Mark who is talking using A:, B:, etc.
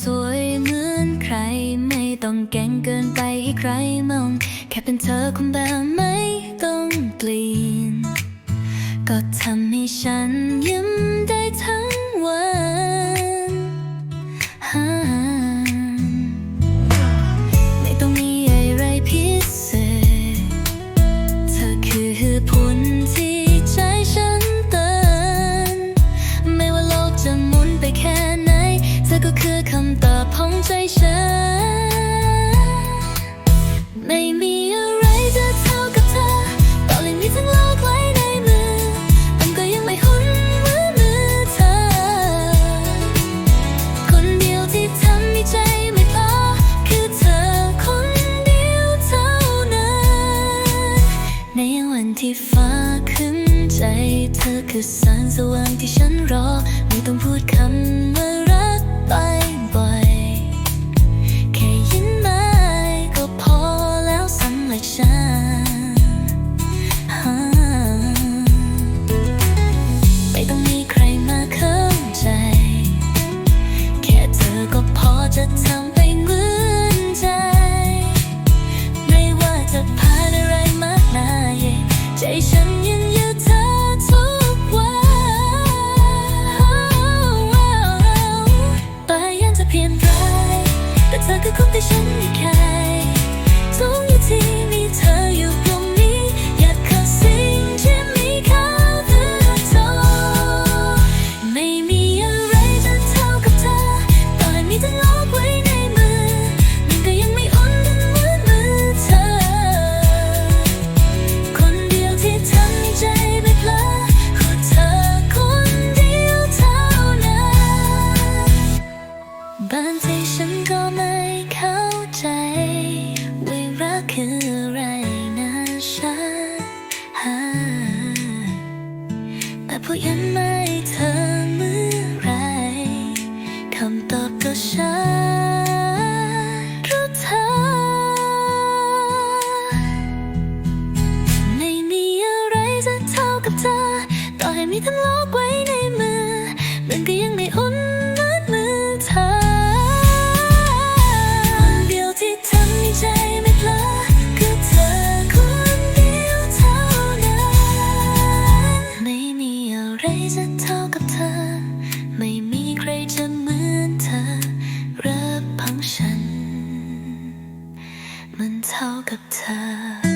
A: สวยเหมือนใคร ไม่ต้องแก่งเกินไปให้ใครมอง แค่เป็นเธอคงแบบไม่ต้องเปลี่ยนก็ทำให้ฉันยิ้มได้ทั้งวัน อก็คือคำตอบของใจฉัน ไม่มีอะไรจะเท่ากับเธอต่อเลยมีทั้งโลกไว้ในมือ มันก็ยังไม่หุนเหมือนมือเธอ คนเดียวที่ทำให้ใจไม่พอคือเธอคนเดียวเท่านั้น ในวันที่ฟ้าขึ้นใจเธอคือแสงสว่างที่ฉันรอ จะทำให้เหมือนใจ ไม่ว่าจะผ่านอะไรมากมายใจฉันยังอยู่เธอทุกวันปายันจะเพียงไรแต่เธอคือคนที่ฉันแค่ คืออไรนะฉันหาแต่พอยังไม่เธอเมื่อไรคำตอบก็ฉันรู้เธอ ไม่มีอะไรจะเท่ากับเธอ ต่อให้มีทั้งโลกไว้ มันเท่ากับเธอ